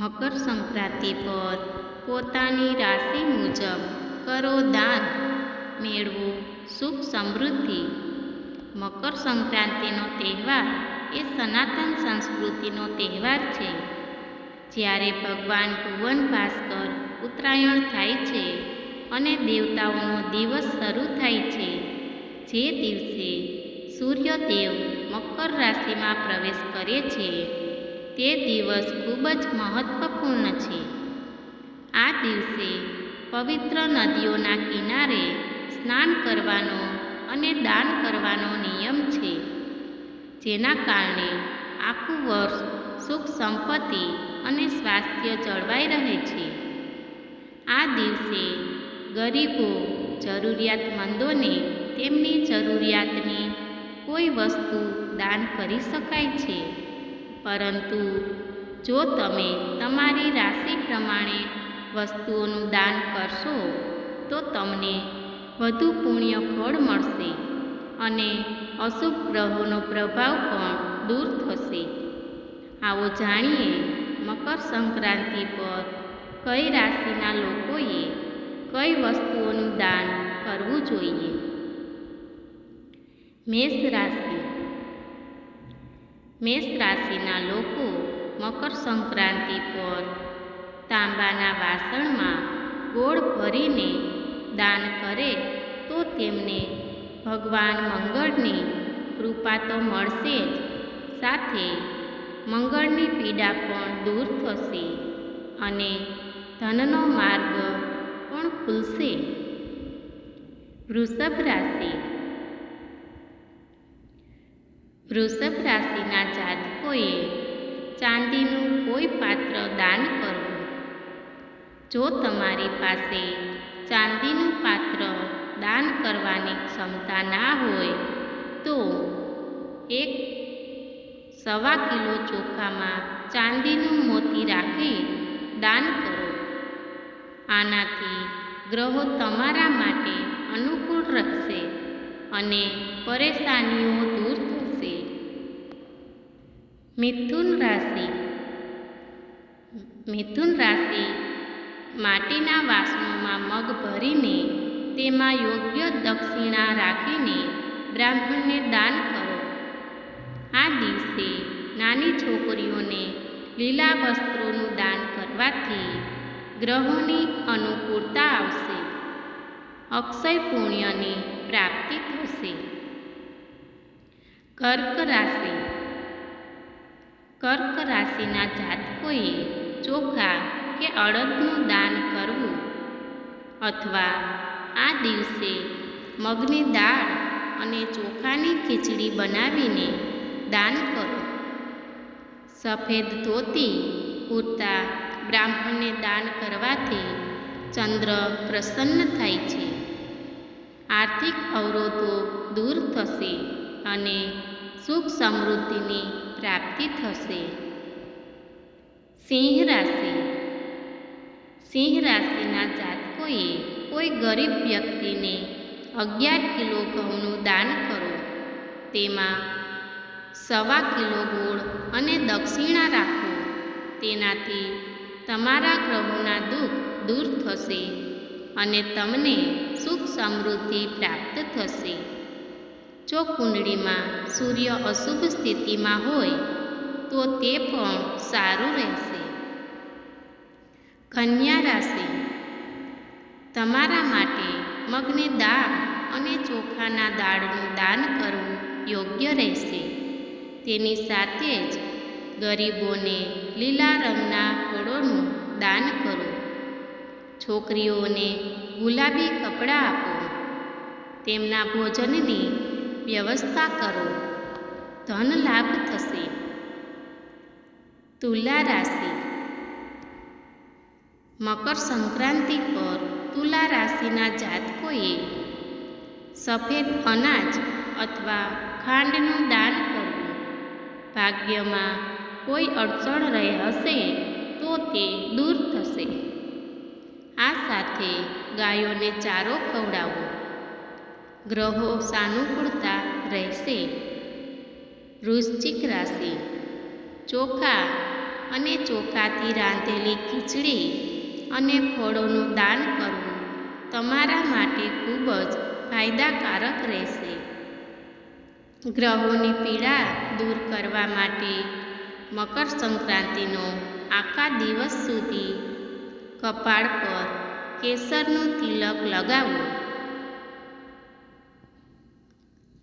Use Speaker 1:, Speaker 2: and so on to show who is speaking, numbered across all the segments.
Speaker 1: મકર સંક્રાંતિ પર પોતાની રાશિ મુજબ કરો દાન, મેળવો સુખ સમૃદ્ધિ. મકર સંક્રાંતિનો તહેવાર એ સનાતન સંસ્કૃતિનો તહેવાર છે. જ્યારે ભગવાન ભુવન ભાસ્કર ઉત્તરાયણ થાય છે અને દેવતાઓનો દિવસ શરૂ થાય છે, જે દિવસે સૂર્યદેવ મકર રાશિમાં પ્રવેશ કરે છે. તે દિવસ ખૂબ જ મહત્વપૂર્ણ છે. આ દિવસે પવિત્ર નદીઓના કિનારે સ્નાન કરવાનો અને દાન કરવાનો નિયમ છે. જેના કારણે આખું વર્ષ સુખ સંપત્તિ અને સ્વાસ્થ્ય જળવાઈ રહે છે. આ દિવસે ગરીબો જરૂરિયાતમંદોને તેમની જરૂરિયાતની કોઈ વસ્તુ દાન કરી શકાય છે. પરંતુ જો તમે તમારી રાશિ પ્રમાણે વસ્તુઓનું દાન કરશો, તો તમને વધુ પુણ્ય ફળ મળશે અને અશુભ ગ્રહોનો પ્રભાવ પણ દૂર થશે. આવો જાણીએ, મકર સંક્રાંતિ પર કઈ રાશિના લોકોએ કઈ વસ્તુઓનું દાન કરવું જોઈએ? મેષ રાશિ મેષ રાશિના લોકો મકર સંક્રાંતિ પર તાંબાના વાસણમાં ગોળ ભરીને દાન કરે તો તેમને ભગવાન મંગળની કૃપા તો મળશે જ. સાથે મંગળની પીડા પણ દૂર થશે અને ધનનો માર્ગ પણ ખુલશે. વૃષભ રાશિ વૃષભ રાશિના જાતકોએ ચાંદીનું કોઈ પાત્ર દાન કરવું. જો તમારી પાસે ચાંદીનું પાત્ર દાન કરવાની ક્ષમતા ના હોય, તો એક સવા કિલો ચોખામાં ચાંદીનું મોતી રાખી દાન કરો. આનાથી ગ્રહો તમારા માટે અનુકૂળ રહેશે અને પરેશાનીઓ દૂર થશે મિથુન રાશિ. મિથુન રાશિ માટીના વાસણોમાં મગ ભરીને તેમાં યોગ્ય દક્ષિણા રાખીને બ્રાહ્મણને દાન કરો. આ દિવસે નાની છોકરીઓને લીલા વસ્ત્રોનું દાન કરવાથી ગ્રહોની અનુકૂળતા આવશે. અક્ષય પુણ્યની પ્રાપ્તિ થશે. કર્ક રાશિ કર્ક રાશિના જાતકોએ ચોખા કે અડદનું દાન કરવું અથવા આ દિવસે મગની દાળ અને ચોખાની ખીચડી બનાવીને દાન કરો. સફેદ ધોતી, કુર્તા, બ્રાહ્મણને દાન કરવાથી ચંદ્ર પ્રસન્ન થાય છે. આર્થિક અવરોધો દૂર થશે અને સુખ સમૃદ્ધિની પ્રાપ્તિ થશે. સિંહ રાશિ. સિંહ રાશિના જાતકોએ કોઈ ગરીબ વ્યક્તિને અગિયાર કિલો ઘઉંનું દાન કરો. તેમાં સવા કિલો ગોળ અને દક્ષિણા રાખો. તેનાથી તમારા ગ્રહોના દુઃખ દૂર થશે અને તમને સુખ સમૃદ્ધિ પ્રાપ્ત થશે. જો કુંડળીમાં સૂર્ય અશુભ સ્થિતિમાં હોય, તો તે પણ સારું રહેશે. કન્યા રાશિ. તમારા માટે મગને દાળ અને ચોખાના દાળનું દાન કરવું યોગ્ય રહેશે. તેની સાથે જ ગરીબોને લીલા રંગના ફળોનું દાન કરો. છોકરીઓને ગુલાબી કપડાં આપો. તેમના ભોજનની વ્યવસ્થા કરો. ધન લાભ થશે. તુલા રાશિ. મકર સંક્રાંતિ પર તુલા રાશિના જાતકોએ સફેદ અનાજ અથવા ખાંડનું દાન કરવું. ભાગ્યમાં કોઈ અડચણ રહે હશે તો તે દૂર થશે. આ સાથે ગાયોને ચારો ખવડાવો. ગ્રહો સાનુકૂળતા રહેશે. વૃશ્ચિક રાશિ. ચોખા અને ચોખાથી રાંધેલી ખીચડી અને ફળોનું દાન કરવું તમારા માટે ખૂબ જ ફાયદાકારક રહેશે. ગ્રહોની પીડા દૂર કરવા માટે મકર સંક્રાંતિનો આખા દિવસ સુધી કપાળ પર કેસરનું તિલક લગાવો.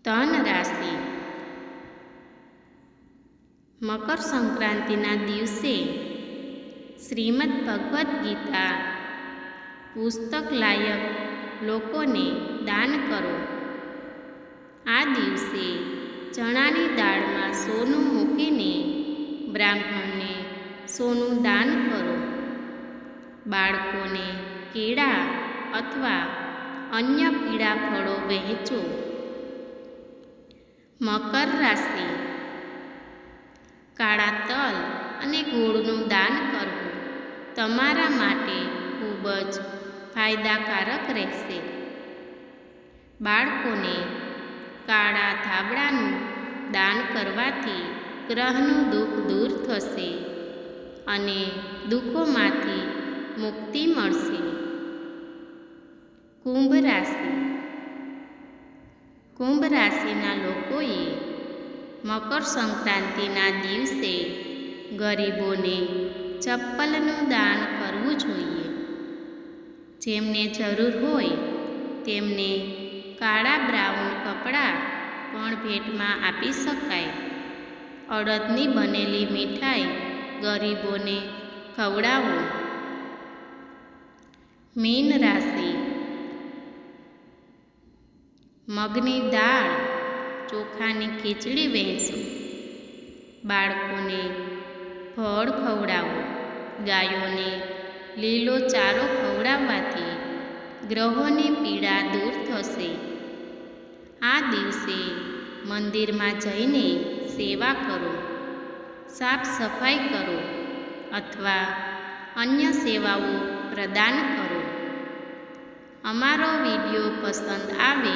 Speaker 1: ધન રાશિ. મકર સંક્રાંતિના દિવસે શ્રીમદ ભગવદ્ ગીતા પુસ્તક લાયક લોકોને દાન કરો. આ દિવસે ચણાની દાળમાં સોનું મૂકીને બ્રાહ્મણને સોનું દાન કરો. બાળકોને કેળા અથવા અન્ય પીળા ફળો વહેંચો. મકર રાશિ. કાળા તલ અને ગોળનું દાન કરવું તમારા માટે ખૂબ જ ફાયદાકારક રહેશે. બાળકોને કાળા ધાબળાનું દાન કરવાથી ગ્રહનું દુઃખ દૂર થશે અને દુઃખોમાંથી મુક્તિ મળશે. કુંભ રાશિ. કુંભ રાશિના લોકોએ મકર સંક્રાંતિના દિવસે ગરીબોને ચપ્પલનું દાન કરવું જોઈએ. જેમને જરૂર હોય તેમને કાળા બ્રાઉન કપડાં પણ ભેટમાં આપી શકાય. અડદની બનેલી મીઠાઈ ગરીબોને ખવડાવો. મીન રાશિ મગની દાળ ચોખાની ખીચડી વહેંચો. બાળકોને ફળ ખવડાવો. ગાયોને લીલો ચારો ખવડાવવાથી ગ્રહોની પીડા દૂર થશે. આ દિવસે મંદિરમાં જઈને સેવા કરો, સાફ સફાઈ કરો અથવા અન્ય સેવાઓ પ્રદાન કરો. અમારો વીડિયો પસંદ આવે